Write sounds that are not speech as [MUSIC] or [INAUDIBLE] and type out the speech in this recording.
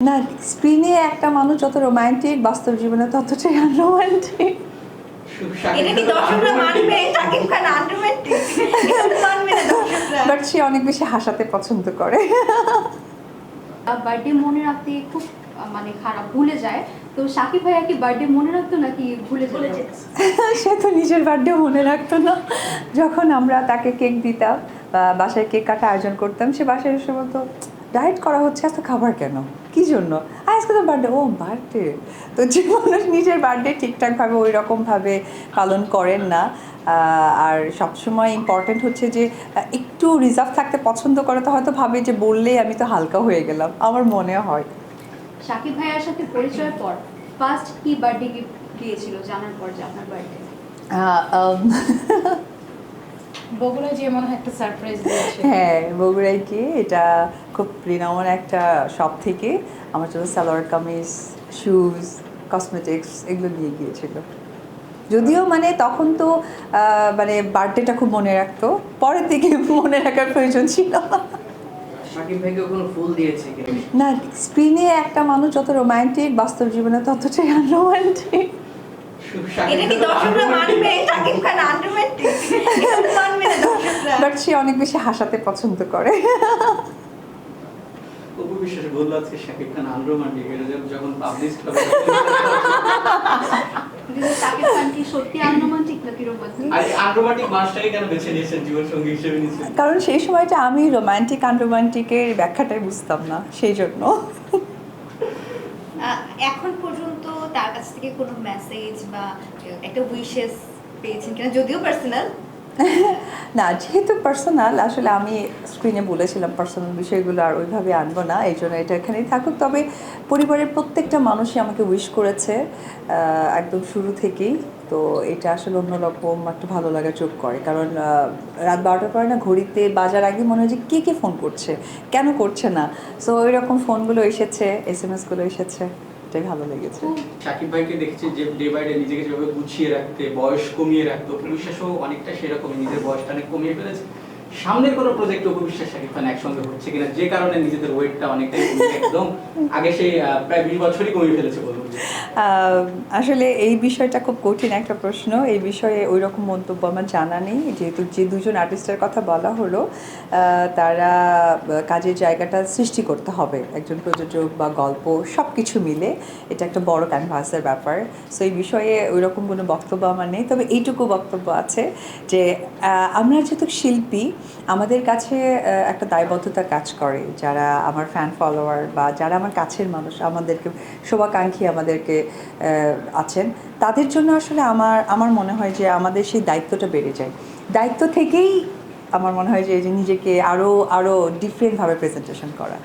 না স্ক্রিনে একটা মানুষ যত রোমান্টিক বাস্তব জীবনে ততটাই আনরোমান্টিক বাট সে অনেক বেশি হাসাতে পছন্দ করে। বার্থডে মনে রাখতে খুব মানে খারাপ ভুলে যায়। তো সাকিব ভাইয়া কি বার্থডে মনে রাখতো নাকি ভুলে যেত। সে তো নিজের বার্থডে মনে রাখতো না। যখন আমরা তাকে কেক দিতাম বা বাসায় কেক কাটা আয়োজন করতাম সে বাসায় এসে বলতো ডায়েট করা হচ্ছে এত খাবার কেন? কি জন্য? "আহ, আজকে তো বার্থডে ও বার্থডে তো যে মানুষ নিজের বার্থডে ঠিকঠাকভাবে ওই রকমভাবে পালন করেন না। আর সবসময় ইম্পর্টেন্ট হচ্ছে যে একটু রিজার্ভ থাকতে পছন্দ করে তো হয়তো ভাবে যে বললেই আমি তো হালকা হয়ে গেলাম। আমার মনে হয়। সাকিব ভাইয়ার সাথে পরিচয়ের পর ফার্স্ট কি বার্থডে গিফট দিয়েছিল জানার পর যে আপনার বার্থডে [LAUGHS] আহ, উম, বগুড়া যে মনে হয় একটা সারপ্রাইজ দিয়েছে। হ্যাঁ বগুড়ায় গিয়ে এটা খুব রিনাউন একটা শপ থেকে আমার জন্য সালোয়ার কামিজ শুজ কসমেটিক্স এগুলো নিয়ে গিয়েছিল। যদিও মানে তখন তো আহ, মানে বার্থডেটা খুব মনে রাখতো পরের দিকে [LAUGHS] মনে রাখার প্রয়োজন ছিল। না। শাকিব ভাইকে কোনো ফুল দিয়েছে কিনা? না স্ক্রিনে একটা মানুষ যত রোমান্টিক বাস্তব জীবনে ততটাই আনরোমান্টিক বাট সে অনেক বেশি হাসাতে পছন্দ করে। অপু বিশ্বাস বলল আজকে শাকিব খান আনরোমান্টিক এটা যখন- যখন পাবলিশ হবে কিন্তু খান কি সত্যি আনরোমান্টিক নাকি রোমান্টিক আর আনরোমান্টিক মাসটাকে কেন বেছে নিয়েছেন জীবন সঙ্গী হিসেবে নিয়েছেন? কারণ সেই সময়টা আমি রোমান্টিক আনরোমান্টিকের ব্যাখ্যাটাই বুঝতাম না সেই জন্য। এখন পর্যন্ত তার কাছ থেকে কোনো মেসেজ বা, একটা উইশেস পেয়েছেন কিনা? যদিও পার্সোনাল [LAUGHS] না, যেহেতু পার্সোনাল আসলে আমি স্ক্রিনে বলেছিলাম পার্সোনাল বিষয়গুলো আর ওইভাবে আনব না, এই জন্য এটা এখানেই থাকুক। তবে পরিবারের প্রত্যেকটা মানুষই আমাকে উইশ করেছে একদম শুরু থেকেই। তো এটা আসলে অন্যরকম একটা ভালো লাগা চোখ করে। কারণ রাত বারোটার পরে না ঘড়িতে বাজার আগে মনে হয় যে কে কে ফোন করছে, কেন করছে না? সো ওই রকম ফোনগুলো এসেছে এস এম এসগুলো এসেছে। এটাই ভালো লেগেছে। সাকিব ভাইকে দেখেছি যে ডে বাই ডে নিজেকে যেভাবে গুছিয়ে রাখতে, বয়স কমিয়ে রাখতে অনেকটা সেরকমই, নিজের বয়সটা অনেক কমিয়ে ফেলেছে। সামনের কোনো প্রজেক্ট অপু বিশ্বাস শাকিব একসঙ্গে হচ্ছে কিনা যে কারণে নিজেদের ওয়েটটা অনেকটাই একদম আগে সেই প্রায় বিশ বছরই কমিয়ে ফেলেছে। আহ, আসলে এই বিষয়টা খুব কঠিন একটা প্রশ্ন। এই বিষয়ে ওই রকম মন্তব্য আমার জানা নেই। যেহেতু যে দুজন আর্টিস্টের কথা বলা হলো তারা কাজের জায়গাটা সৃষ্টি করতে হবে। একজন প্রযোজক বা গল্প সব কিছু মিলে এটা একটা বড় ক্যানভাসের ব্যাপার। সো এই বিষয়ে ওই রকম কোনো বক্তব্য আমার নেই। তবে এইটুকু বক্তব্য আছে যে আমরা যেহেতু শিল্পী আমাদের কাছে একটা দায়বদ্ধতা কাজ করে যারা আমার ফ্যান ফলোয়ার বা যারা আমার কাছের মানুষ, আমাদেরকে, শোভাকাঙ্ক্ষী আমাদেরকে আছেন। তাদের জন্য আসলে আমার আমার মনে হয় যে আমাদের সেই দায়িত্বটা বেড়ে যায়। দায়িত্ব থেকেই আমার মনে হয় যে নিজেকে আরও আরও ডিফারেন্টভাবে প্রেজেন্টেশন করা।